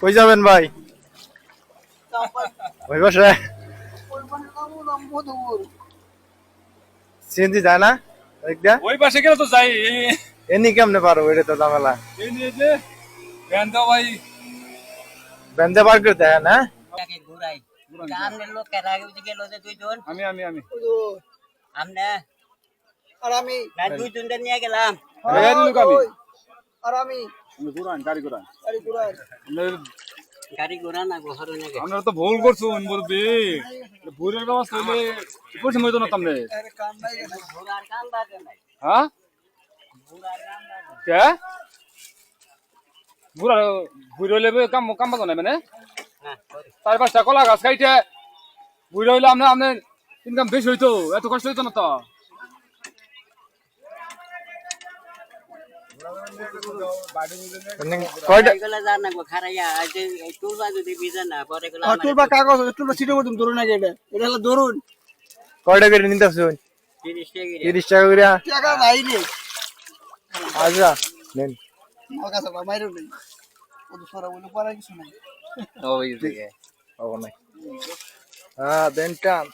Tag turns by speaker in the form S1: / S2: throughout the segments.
S1: কই যাবেন ভাই? ওই বসে। সিএনজি যায় না? একটা
S2: ওই পাশে গেলে তো যাই।
S1: এনি কেমনে পারো ওইটা তো ঝামেলা।
S2: এই নিয়ে যে ভাই।
S1: বেঁধে বার করে দেয় না?
S3: ঘুরাই।
S2: আমি আমি আমি।
S3: আমনে
S4: আর আমি।
S3: না দুইজন নিয়ে গেলাম।
S2: গাড়ি আমি
S4: আর আমি
S2: আমি। ঘুরান গাড়ি ঘুরান।
S4: গাড়ি ঘুরাই
S2: আপনার- তো ভুল করছুন ভুলের ব্যবস্থা হইলে মতো না তামনে হ্যাঁ?
S3: কাম বাজে
S2: কে? বুড়া বুড়ি হইলে বে কাম কাম পাতো না মানে?
S3: হ্যাঁ সরি
S2: চার পাঁচটা কলা গাছ খাইতে বুড়ি হইলে আপনার আপনার ইনকাম বেশি হইতো এত কষ্ট হইতো না তো
S1: মানে কয়টা
S3: এগুলা জান না গো খারাইয়া আজ এই তুলবা যদি বিজে না পরে এগুলা
S4: আর তুলবা কাগজ তুলবা ছিটে বলতুম ধরুন আগে এটা। এটা হলো ধরুন।
S1: কয়টা করে নিতে আসুন
S3: তিরিশ টাকা করে।
S1: টাকা
S4: নাই রে।
S1: আচ্ছা নেন।
S4: আমার কাছে বা নেই। ও সরা বলে পড়া কিছু নাই।
S1: ও নাই। হ্যাঁ দেন টান।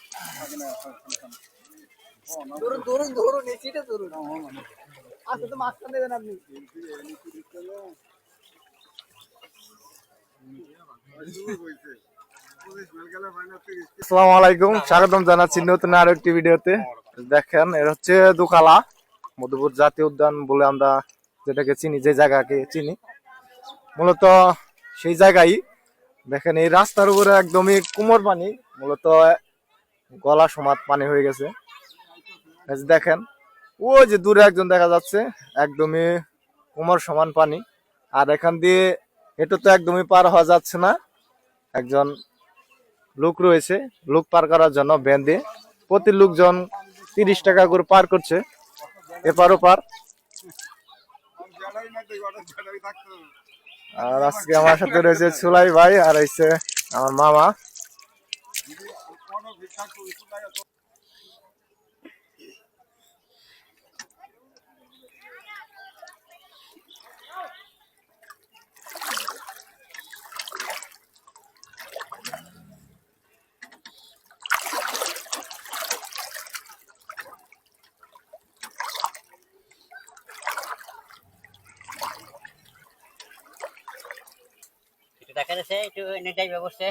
S4: ধরুন ধরুন ধরুন এই ছিটে ধরুন। আচ্ছা তো মাঝখান দেবেন আপনি।
S1: আলাইকুম, স্বাগতম জানাচ্ছি নতুন আরও একটি ভিডিওতে। দেখেন, এর হচ্ছে দুখালা, মধুপুর জাতীয় উদ্যান বলে আমরা যেটাকে চিনি, যে জায়গাকে চিনি। মূলত সেই জায়গায় দেখেন, এই রাস্তার উপরে একদমই কুমোর পানি, মূলত গলা সমাত পানি হয়ে গেছে। দেখেন ও যে দূরে একজন দেখা যাচ্ছে, একদমই কুমোর সমান পানি। আর এখান দিয়ে এটা তো একদমই পার হওয়া যাচ্ছে না। একজন লোক রয়েছে, লোক পার করার জন্য ভ্যান দিয়ে। প্রতি লোকজন তিরিশ টাকা করে পার করছে, এপার ওপার। আর আজকে আমার সাথে রয়েছে সুলাই ভাই, আর হচ্ছে আমার মামা।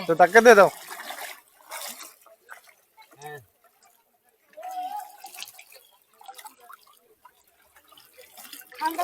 S1: তো তাকে দিয়ে দাও।
S3: হ্যাঁ।
S5: ঠান্ডা